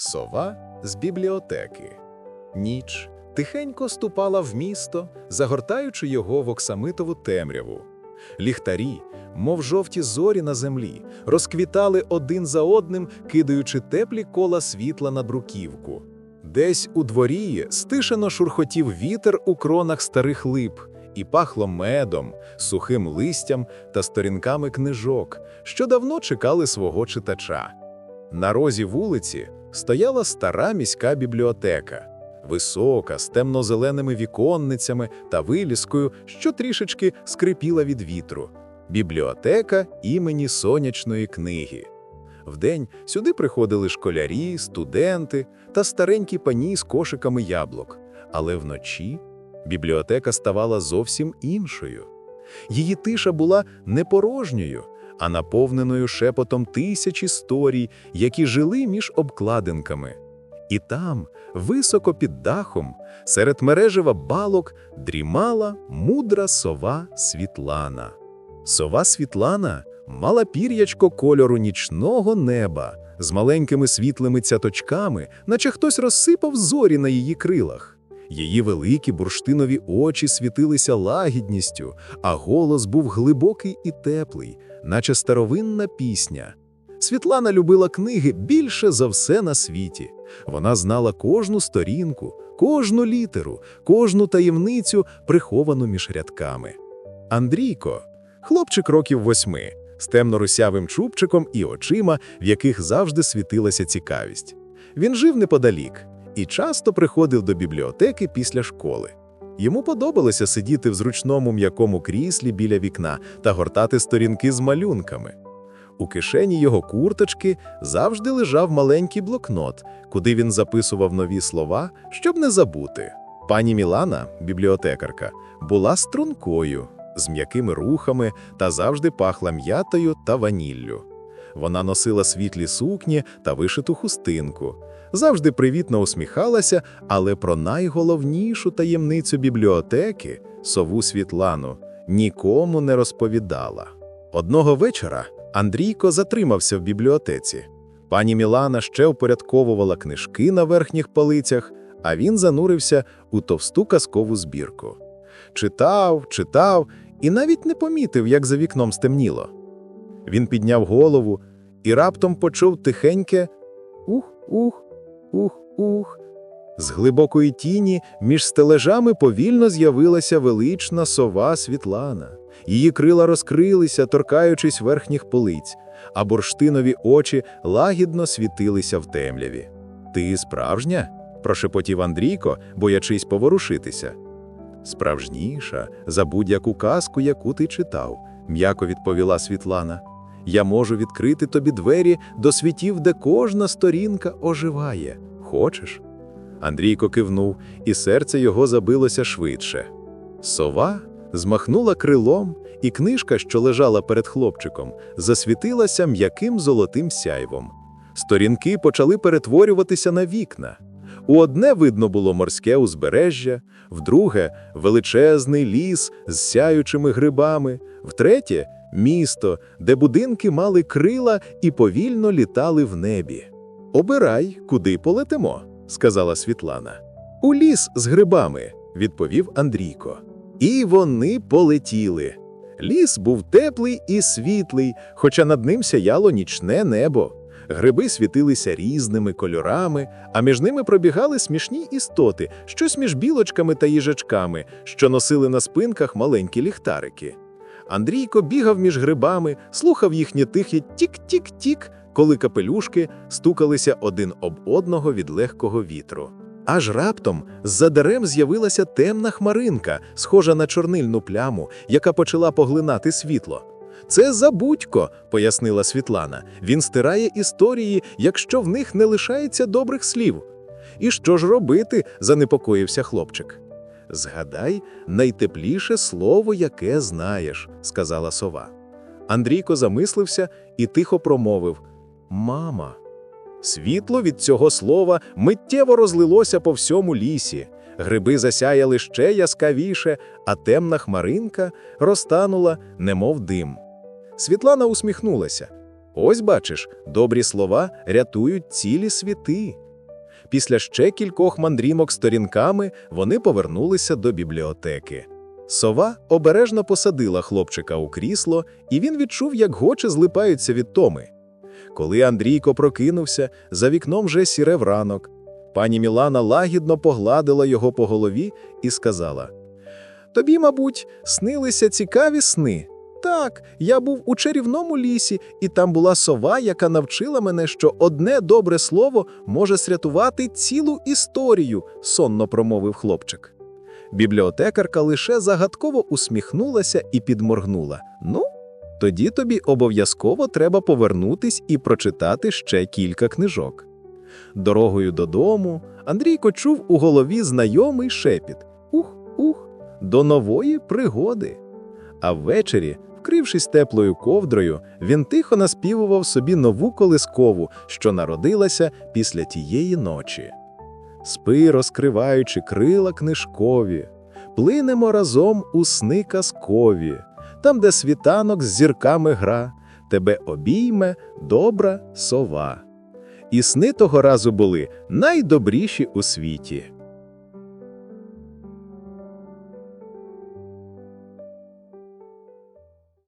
Сова з бібліотеки. Ніч тихенько ступала в місто, загортаючи його в оксамитову темряву. Ліхтарі, мов жовті зорі на землі, розквітали один за одним, кидаючи теплі кола світла на бруківку. Десь у дворі стишено шурхотів вітер у кронах старих лип, і пахло медом, сухим листям та сторінками книжок, що давно чекали свого читача. На розі вулиці стояла стара міська бібліотека, висока, з темно-зеленими віконницями та вилізкою, що трішечки скрипіла від вітру. Бібліотека імені сонячної книги. Вдень сюди приходили школярі, студенти та старенькі пані з кошиками яблук. Але вночі бібліотека ставала зовсім іншою. Її тиша була не порожньою, а наповненою шепотом тисяч історій, які жили між обкладинками. І там, високо під дахом, серед мережева балок, дрімала мудра сова Світлана. Сова Світлана мала пір'ячко кольору нічного неба з маленькими світлими цяточками, наче хтось розсипав зорі на її крилах. Її великі бурштинові очі світилися лагідністю, а голос був глибокий і теплий, наче старовинна пісня. Світлана любила книги більше за все на світі. Вона знала кожну сторінку, кожну літеру, кожну таємницю, приховану між рядками. Андрійко, хлопчик років восьми, з темно-русявим чубчиком і очима, в яких завжди світилася цікавість. Він жив неподалік і часто приходив до бібліотеки після школи. Йому подобалося сидіти в зручному м'якому кріслі біля вікна та гортати сторінки з малюнками. У кишені його курточки завжди лежав маленький блокнот, куди він записував нові слова, щоб не забути. Пані Мілана, бібліотекарка, була стрункою, з м'якими рухами та завжди пахла м'ятою та ваніллю. Вона носила світлі сукні та вишиту хустинку, завжди привітно усміхалася, але про найголовнішу таємницю бібліотеки, сову Світлану, нікому не розповідала. Одного вечора Андрійко затримався в бібліотеці. Пані Мілана ще упорядковувала книжки на верхніх полицях, а він занурився у товсту казкову збірку. Читав, читав і навіть не помітив, як за вікном стемніло. Він підняв голову і раптом почув тихеньке ух-ух, ух-ух. З глибокої тіні між стележами повільно з'явилася велична сова Світлана. Її крила розкрилися, торкаючись верхніх полиць, а бурштинові очі лагідно світилися в темряві. Ти справжня? прошепотів Андрійко, боячись поворушитися. Справжніша за будь-яку казку, яку ти читав, м'яко відповіла Світлана. Я можу відкрити тобі двері до світів, де кожна сторінка оживає. Хочеш? Андрійко кивнув, і серце його забилося швидше. Сова змахнула крилом, і книжка, що лежала перед хлопчиком, засвітилася м'яким золотим сяйвом. Сторінки почали перетворюватися на вікна. У одне видно було морське узбережжя, в друге величезний ліс з сяючими грибами, втретє місто, де будинки мали крила і повільно літали в небі. Обирай, куди полетимо, сказала Світлана. У ліс з грибами, відповів Андрійко. І вони полетіли. Ліс був теплий і світлий, хоча над ним сяяло нічне небо. Гриби світилися різними кольорами, а між ними пробігали смішні істоти, щось між білочками та їжачками, що носили на спинках маленькі ліхтарики. Андрійко бігав між грибами, слухав їхнє тихе тік-тік-тік, коли капелюшки стукалися один об одного від легкого вітру. Аж раптом з-за дерев з'явилася темна хмаринка, схожа на чорнильну пляму, яка почала поглинати світло. Це забудько, пояснила Світлана. Він стирає історії, якщо в них не лишається добрих слів. І що ж робити? занепокоївся хлопчик. Згадай найтепліше слово, яке знаєш, сказала сова. Андрійко замислився і тихо промовив Мама. Світло від цього слова миттєво розлилося по всьому лісі. Гриби засяяли ще яскравіше, а темна хмаринка розтанула, немов дим. Світлана усміхнулася. Ось бачиш, добрі слова рятують цілі світи. Після ще кількох мандрімок сторінками вони повернулися до бібліотеки. Сова обережно посадила хлопчика у крісло, і він відчув, як гочі злипаються від томи. Коли Андрійко прокинувся, за вікном вже сірев ранок. Пані Мілана лагідно погладила його по голові і сказала: Тобі, мабуть, снилися цікаві сни. Так, я був у чарівному лісі, і там була сова, яка навчила мене, що одне добре слово може срятувати цілу історію, сонно промовив хлопчик. Бібліотекарка лише загадково усміхнулася і підморгнула. Ну, тоді тобі обов'язково треба повернутись і прочитати ще кілька книжок. Дорогою додому Андрійко чув у голові знайомий шепіт Ух, ух, до нової пригоди. А ввечері, вкрившись теплою ковдрою, він тихо наспівував собі нову колискову, що народилася після тієї ночі. Спи, розкриваючи крила книжкові, плинемо разом у сни казкові, там, де світанок з зірками гра, тебе обійме добра сова. І сни того разу були найдобріші у світі.